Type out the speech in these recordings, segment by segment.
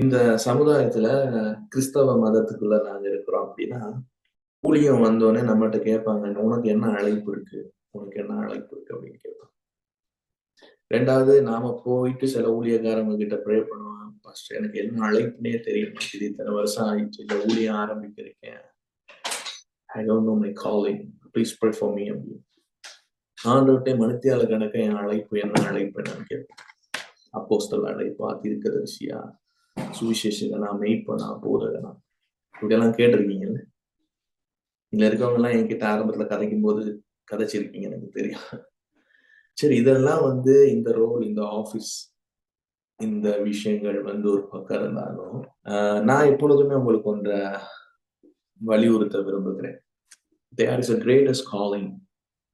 இந்த சமுதாயத்துல கிறிஸ்தவ மதத்துக்குள்ள நாங்க இருக்கிறோம் அப்படின்னா ஊழியம் வந்தோடனே நம்மகிட்ட கேட்பாங்க உனக்கு என்ன அழைப்பு இருக்கு? உனக்கு என்ன அழைப்பு இருக்கு? அப்படின்னு கேட்பாங்க. ரெண்டாவது நாம போயிட்டு சில ஊழியக்காரங்க கிட்ட ப்ரே பண்ணுவோம். ஃபர்ஸ்ட் எனக்கு என்ன அழைப்புனே தெரிய இது இத்தனை வருஷம் ஆயிடுச்சு. இந்த ஊழியம் ஆரம்பிக்கிறேன் I don't know my calling please pray for me அப்படின்னு. ஆண்டவர்கிட்ட மனுத்தியால கணக்க என் அழைப்பு என்ன அழைப்பு என்னன்னு கேட்பேன் அப்போஸ்தல் அழைப்பா தீர்க்கதரிசியா சுவிசேஷகனா மெய்ப்பனா போதகனா இப்படியெல்லாம் கேட்டிருக்கீங்கல்ல? இதுல இருக்கவங்க எல்லாம் என்கிட்ட ஆரம்பத்துல கதைக்கும் போது கதைச்சிருக்கீங்க எனக்கு தெரியும். சரி இதெல்லாம் வந்து இந்த ரோல் இந்த ஆபீஸ் இந்த விஷயங்கள் வந்து ஒரு பக்கம் இருந்தாலும் நான் எப்பொழுதுமே உங்களுக்கு ஒன்ற வலியுறுத்த விரும்புகிறேன். There is a greatest calling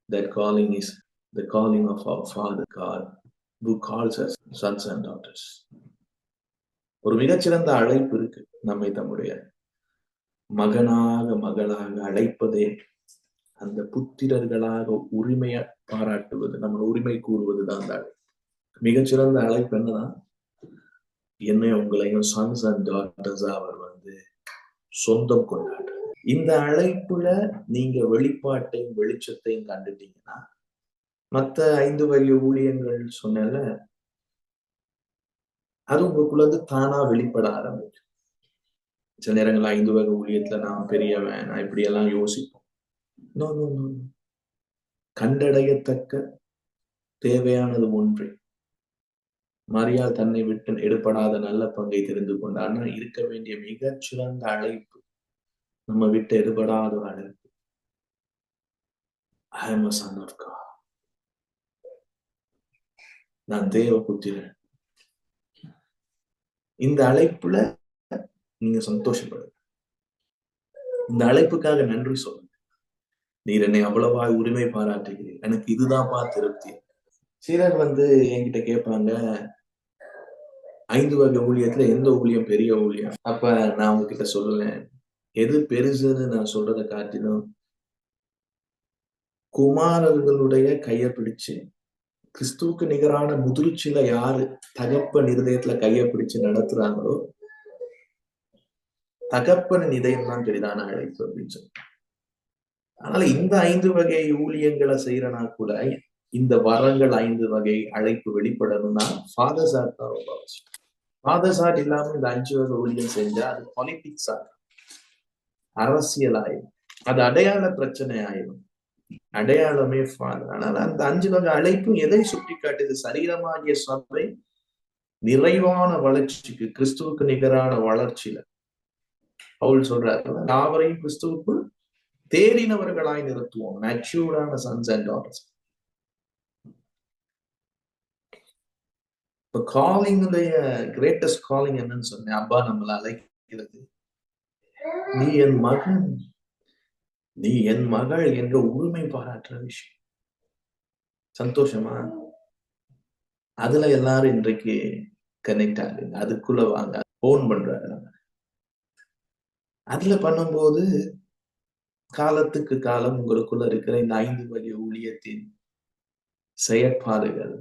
that calling is the calling of our father car who calls us sons and daughters. ஒரு மிகச்சிறந்த அழைப்பு இருக்கு நம்மை தம்முடைய மகனாக மகளாக அழைப்பதே. அந்த புத்திரர்களாக உரிமைய பாராட்டுவது நம்ம உரிமை கூறுவதுதான் அந்த அழைப்பு. மிகச்சிறந்த அழைப்பு என்னதான் என்னை உங்களையும் சன்ஸ் அண்ட் டாட்டர்ஸா அவர் வந்து சொந்தம் கொண்டாடுறார் இந்த அழைப்புல நீங்க வெளிப்பாட்டையும் வெளிச்சத்தையும் கண்டுட்டீங்கன்னா மத்த ஐந்து வகை ஊழியங்கள் சொன்னால அது உங்களுக்குள்ள வந்து தானா வெளிப்பட ஆரம்பிக்கும். சில நேரங்கள் ஐந்து வகை ஊழியத்துல நான் பெரியவன் நான் இப்படி எல்லாம் யோசிப்போம் கண்டடையத்தக்க தேவையானது ஒன்றே. மரியாள் தன்னை விட்டு எடுப்படாத நல்ல பங்கை தெரிந்து கொண்டு ஆனா இருக்க வேண்டிய மிகச்சிறந்த அழைப்பு நம்ம விட்டு எடுபடாத ஒரு அழைப்பு. ஐ எம் சன் ஆஃப் நான் தேவ புத்திரன். இந்த அழைப்புல நீங்க சந்தோஷப்படுங்க. இந்த அழைப்புக்காக நன்றி சொல்லுங்க. நீர் என்னை அவ்வளவா உரிமை பாராட்டுகிறீர். எனக்கு இதுதான்ப்பா திருப்தி. சிலர் வந்து என்கிட்ட கேட்பாங்க ஐந்து வகை ஊழியத்துல எந்த ஊழியம் பெரிய ஊழியம்? அப்ப நான் உங்ககிட்ட சொல்லுவேன். எது பெருசுன்னு நான் சொல்றதை காட்டிலும் குமாரர்களுடைய கையை பிடிச்சு கிறிஸ்துவுக்கு நிகரான முதிர்ச்சியில யாரு தகப்பன் இருதயத்துல கையை பிடிச்சு நடத்துறாங்களோ தகப்பன் இதயம் தான் பெரிதான அழைப்பு அப்படின்னு சொல்லி அதனால இந்த ஐந்து வகை ஊழியங்களை செய்யறனா கூட இந்த வரங்கள் ஐந்து வகை அழைப்பு வெளிப்படணும்னா ஃபாதர் சார் தான் ரொம்ப அவசியம். ஃபாதர் சார் இல்லாம இந்த அஞ்சு வகை ஊழியம் செஞ்சா அது பாலிட்டிக்ஸ் ஆகும் அரசியல் ஆயிடும் அது அடையாள பிரச்சனை ஆயிடும் அடையாளமே ஃபாதர் ஆனால் அந்த அஞ்சு வகை அழைப்பும் எதை சுட்டி காட்டுது சரீரமாகிய சபை நிறைவான வளர்ச்சிக்கு கிறிஸ்துவுக்கு நிகரான வளர்ச்சியில. பவுல் சொல்றாரு யாவரையும் கிறிஸ்துவுக்குள் தேறினவர்களாய் நிறுத்துவோம். மேச்சூர்டான சன்ஸ் அண்ட் டாட்டர்ஸ் இப்ப காலிங்குடைய கிரேட்டஸ்ட் காலிங் என்னன்னு சொன்னேன். அப்பா நம்மளை அழைக்கிறது. நீ என் மகன். நீ என் மகள் என்ற உரிமை பாராட்டுற விஷயம். சந்தோஷமா? அதுல எல்லாரும் இன்றைக்கு கனெக்ட் ஆகுங்க அதுக்குள்ள வாங்க. போன் பண்றாங்க. அதுல பண்ணும்போது காலத்துக்கு காலம் உங்களுக்குள்ள இருக்கிற இந்த ஐந்து வகை ஊழியத்தின் செயற்பாடுகள்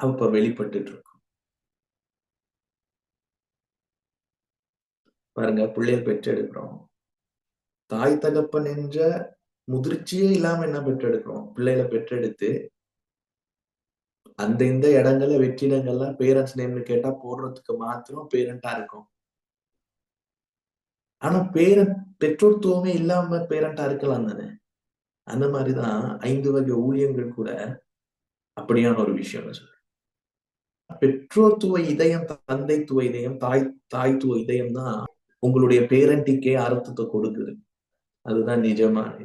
அப்ப வெளிப்பட்டு இருக்கும் பாருங்க பிள்ளைய பெற்றெடுக்கிறோம். தாய் தகப்பன் என்ற முதிர்ச்சியே இல்லாம என்ன பெற்றெடுக்கிறோம்? பிள்ளைகளை பெற்றெடுத்து அந்த இந்த இடங்கள்ல வெற்றிடங்கள்லாம் பேரண்ட்ஸ் நேம்னு கேட்டா போடுறதுக்கு மாத்திரம் பேரண்டா இருக்கும். ஆனா பேரண்ட் பெற்றோர்த்துவமே இல்லாம பேரண்டா இருக்கலாம் தானே? அந்த மாதிரிதான் ஐந்து வகை ஊழியங்கள் கூட அப்படியான ஒரு விஷயம்னு சொல்றேன். பெற்றோர்த்துவ இதயம் தந்தைத்துவ இதயம் தாய் தாய்த்துவ இதயம் தான் உங்களுடைய பேரண்டிக்கே அர்த்தத்தை கொடுக்குது. அதுதான் நிஜமானது.